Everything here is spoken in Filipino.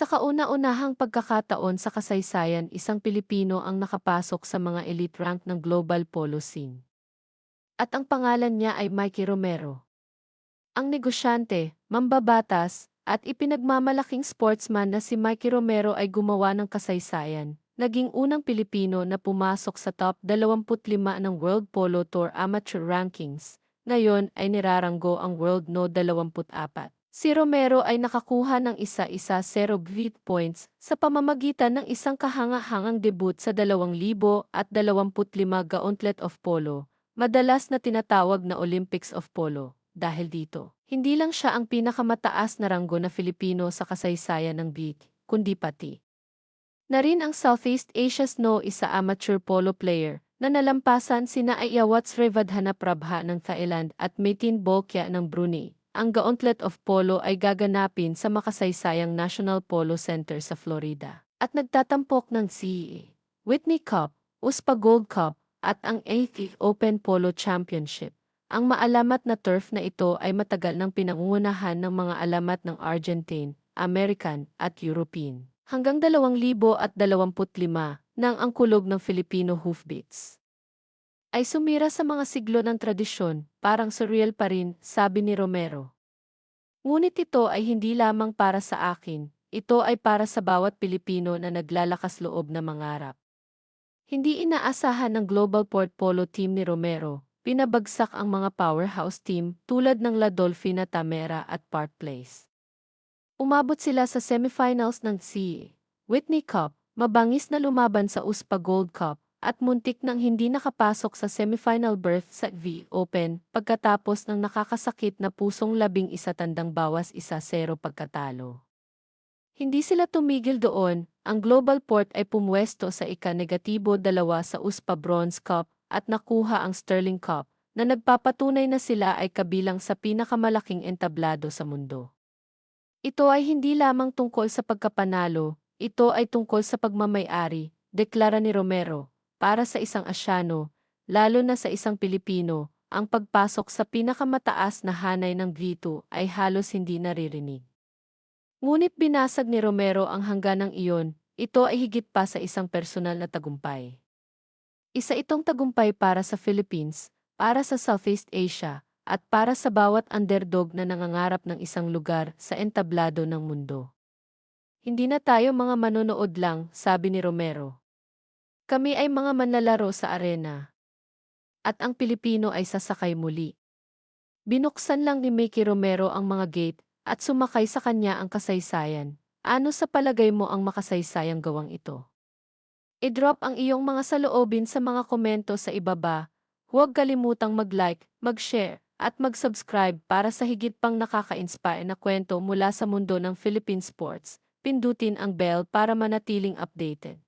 Sa kauna-unahang pagkakataon sa kasaysayan, isang Pilipino ang nakapasok sa mga elite rank ng global polo scene. At ang pangalan niya ay Mikey Romero. Ang negosyante, mambabatas, at ipinagmamalaking sportsman na si Mikey Romero ay gumawa ng kasaysayan. Naging unang Pilipino na pumasok sa top 25 ng World Polo Tour Amateur Rankings. Ngayon ay niraranggo ang World No 24. Si Romero ay nakakuha ng isa-isa 0 beat points sa pamamagitan ng isang kahanga-hangang debut sa 2,000 at 25 Gauntlet of Polo, madalas na tinatawag na Olympics of Polo. Dahil dito, hindi lang siya ang pinakamataas na ranggo na Filipino sa kasaysayan ng beat, kundi pati. Na rin ang Southeast Asia Snow isa amateur polo player na nalampasan sina Ayawats Revadhana Prabha ng Thailand at Metin Bolkia ng Brunei. Ang Gauntlet of Polo ay gaganapin sa makasaysayang National Polo Center sa Florida at nagtatampok ng CEA, Whitney Cup, USPA Gold Cup at ang 8th Open Polo Championship. Ang maalamat na turf na ito ay matagal ng pinangungunahan ng mga alamat ng Argentine, American at European. Hanggang 2025 nang ang kulog ng Filipino hoofbeats ay sumira sa mga siglo ng tradisyon, parang surreal pa rin, sabi ni Romero. Ngunit ito ay hindi lamang para sa akin, ito ay para sa bawat Pilipino na naglalakas loob na mangarap. Hindi inaasahan ng Global Port Polo Team ni Romero, pinabagsak ang mga powerhouse team tulad ng La Dolphina Tamera at Park Place. Umabot sila sa semifinals ng C. Whitney Cup, mabangis na lumaban sa USPA Gold Cup, at muntik nang hindi nakapasok sa semifinal berth sa V Open pagkatapos ng nakakasakit na pusong labing isa tandang bawas isa zero pagkatalo. Hindi sila tumigil doon, ang Global Port ay pumwesto sa ika-negatibo dalawa sa USPA Bronze Cup at nakuha ang Sterling Cup na nagpapatunay na sila ay kabilang sa pinakamalaking entablado sa mundo. Ito ay hindi lamang tungkol sa pagkapanalo, ito ay tungkol sa pagmamayari, deklara ni Romero, para sa isang Asyano, lalo na sa isang Pilipino, ang pagpasok sa pinakamataas na hanay ng Vito ay halos hindi naririnig. Ngunit binasag ni Romero ang hangganang iyon, ito ay higit pa sa isang personal na tagumpay. Isa itong tagumpay para sa Philippines, para sa Southeast Asia, at para sa bawat underdog na nangangarap ng isang lugar sa entablado ng mundo. Hindi na tayo mga manonood lang, sabi ni Romero. Kami ay mga manlalaro sa arena. At ang Pilipino ay sasakay muli. Binuksan lang ni Mickey Romero ang mga gate at sumakay sa kanya ang kasaysayan. Ano sa palagay mo ang makasaysayang gawang ito? I-drop ang iyong mga saloobin sa mga komento sa ibaba. Huwag kalimutang mag-like, mag-share, at mag-subscribe para sa higit pang nakaka-inspire na kwento mula sa mundo ng Philippine sports. Pindutin ang bell para manatiling updated.